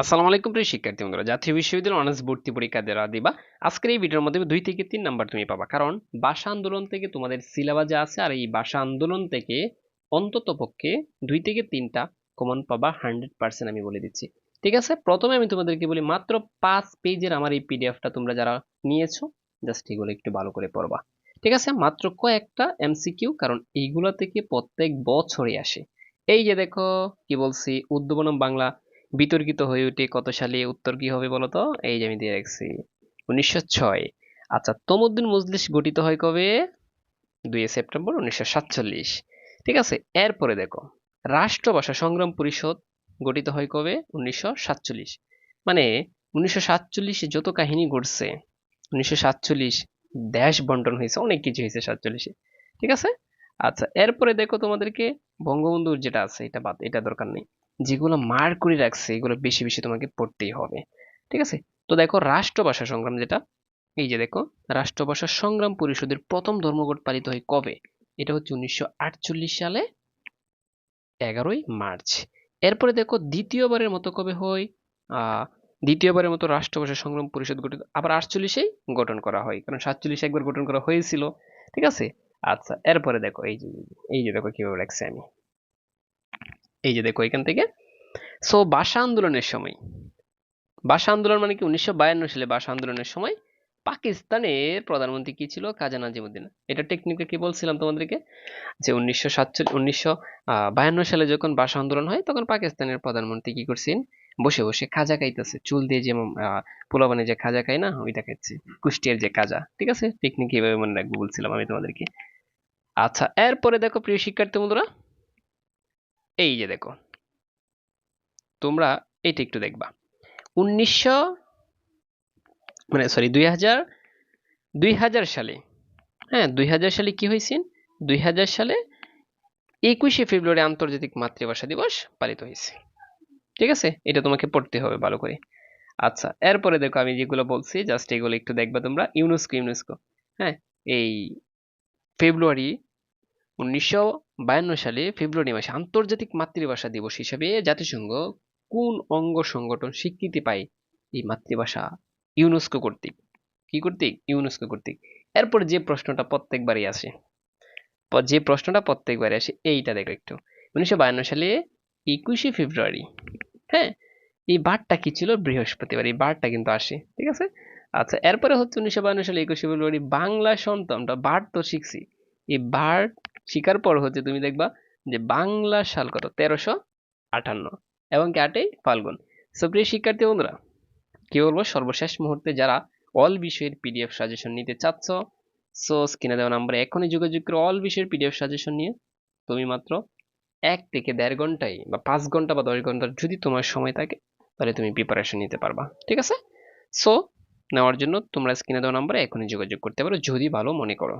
আসসালামু আলাইকুম প্রিয় শিক্ষার্থী বন্ধুরা, জাতীয় বিশ্ববিদ্যালয় অনার্স ভর্তি পরীক্ষা দেওয়া দিবা আজকের এই ভিডিওর মধ্যে দুই থেকে তিন নাম্বার তুমি পাবা। কারণ ভাষা আন্দোলন থেকে তোমাদের সিলেবাস আছে আর এই ভাষা আন্দোলন থেকে অন্তত পক্ষে দুই থেকে তিনটা কমন পাবা হান্ড্রেড পার্সেন্ট আমি বলে দিচ্ছি। ঠিক আছে? প্রথমে আমি তোমাদেরকে বলি, মাত্র পাঁচ পেজের আমার এই পিডিএফটা তোমরা যারা নিয়েছো জাস্ট এগুলো একটু ভালো করে পড়বা। ঠিক আছে? মাত্র কয়েকটা এমসিকিউ কারণ এইগুলো থেকে প্রত্যেক বছরই আসে। এই যে দেখো, কি বলছি? উদ্যোবনম বাংলা বিতর্কিত হয়ে ওঠে কত সালে উত্তর কি হবে বলতো? এই যে আমি দিয়ে রাখছি। উনিশশো ছয়। আচ্ছা তমুদ্দিন মজলিস গঠিত হয় কবে? দুই সেপ্টেম্বর উনিশশো সাতচল্লিশ। ঠিক আছে, এরপরে দেখো। রাষ্ট্রভাষা সংগ্রাম পরিষদ গঠিত হয় কবে? উনিশশো সাতচল্লিশ। মানে উনিশশো সাতচল্লিশে যত কাহিনী ঘটছে, উনিশশো সাতচল্লিশ দেশ বন্টন হয়েছে, অনেক কিছু হয়েছে সাতচল্লিশে। ঠিক আছে? আচ্ছা এরপরে দেখো তোমাদেরকে বঙ্গবন্ধুর যেটা আছে, এটা বাদ, এটা দরকার নেই। যেগুলো মার করে রাখছে, এগুলো বেশি বেশি তোমাকে পড়তেই হবে। ঠিক আছে? তো দেখো রাষ্ট্রভাষা সংগ্রাম যেটা, এই যে দেখো, রাষ্ট্রভাষা সংগ্রাম পরিষদের প্রথম ধর্মঘট পালিত হয় কবে? এটা হচ্ছে উনিশশো আটচল্লিশ সালে, এগারোই মার্চ। এরপরে দেখো দ্বিতীয়বারের মতো কবে হয়? দ্বিতীয়বারের মতো রাষ্ট্রভাষা সংগ্রাম পরিষদ গঠিত, আবার আটচল্লিশেই গঠন করা হয়, কারণ সাতচল্লিশে একবার গঠন করা হয়েছিল। ঠিক আছে? আচ্ছা এরপরে দেখো এই যে এই যে দেখো কীভাবে রাখছি আমি। এই যে দেখো এখান থেকে। সো ভাষা আন্দোলনের সময়। ভাষা আন্দোলন মানে কি? উনিশশো বায়ান্ন সালে ভাষা আন্দোলনের সময় পাকিস্তানের প্রধানমন্ত্রী কি ছিল? কাজা নাজিমুদ্দিন। এটা টেকনিকে কি বলছিলাম তোমাদেরকে? যে উনিশশো সাতচল্লিশ, উনিশশো সালে যখন ভাষা আন্দোলন হয়, তখন পাকিস্তানের প্রধানমন্ত্রী কি করছেন? বসে বসে খাজা খাইতেছে। চুল দিয়ে যে পোলাবানে যে খাজা খাই না, ওইটা খাইছে কুষ্টিয়ার যে কাজা ঠিক আছে? টেকনিক এইভাবে মনে রাখব বলছিলাম আমি তোমাদেরকে। আচ্ছা এরপরে দেখো প্রিয় শিক্ষার্থী বন্ধুরা এই যে দেখো, তোমরা এইটা একটু দেখবা। উনিশশো মানে সরি দুই হাজার দুই হাজার সালে হ্যাঁ দুই হাজার সালে কি হয়েছে দুই হাজার সালে একুশে ফেব্রুয়ারি আন্তর্জাতিক মাতৃভাষা দিবস পালিত হয়েছে ঠিক আছে? এটা তোমাকে পড়তে হবে ভালো করে। আচ্ছা এরপরে দেখো আমি যেগুলো বলছি জাস্ট এগুলো একটু দেখবা তোমরা। ইউনেস্কো ইউনেস্কো হ্যাঁ এই ফেব্রুয়ারি উনিশশো বায়ান্ন সালে ফেব্রুয়ারি মাসে আন্তর্জাতিক মাতৃভাষা দিবস হিসেবে জাতিসংঘ কোন অঙ্গ সংগঠন স্বীকৃতি পায় এই মাতৃভাষা ইউনেস্কো কর্তৃক? কি কর্তৃক? ইউনেস্কো কর্তৃক। এরপর যে প্রশ্নটা প্রত্যেকবারই আসে। যে প্রশ্নটা প্রত্যেকবারই আসে, এইটা দেখো একটু। উনিশশো বায়ান্ন সালে একুশে ফেব্রুয়ারি হ্যাঁ? এই বারটা কি ছিল? বৃহস্পতিবার। এই বারটা কিন্তু আসে, ঠিক আছে? আচ্ছা এরপরে হচ্ছে উনিশশো বায়ান্ন সালে একুশে ফেব্রুয়ারি বাংলা সন্তানটা বার তো শিখছি। এই বার শিকার পর হচ্ছে তুমি দেখবা যে বাংলা সাল কত? তেরোশো আটান্ন। এবং কি ফাল্গুন। সো প্রিয় শিক্ষার্থী বন্ধুরা, কি বলব? সর্বশেষ মুহূর্তে যারা অল বিষয়ের পিডিএফ সাজেশন নিতে চাচ্ছ সো স্ক্রিনে দেওয়া নাম্বারে এখনই যোগাযোগ করে অল বিষয়ের পিডিএফ সাজেশন নিয়ে তুমি মাত্র এক থেকে দেড় ঘন্টায় বা পাঁচ ঘণ্টা বা দশ ঘণ্টার যদি তোমার সময় থাকে, তাহলে তুমি প্রিপারেশন নিতে পারবা। ঠিক আছে? সো নেওয়ার জন্য তোমরা স্ক্রিনে দেওয়া নাম্বারে এখনই যোগাযোগ করতে পারো। যদি ভালো মনে করো।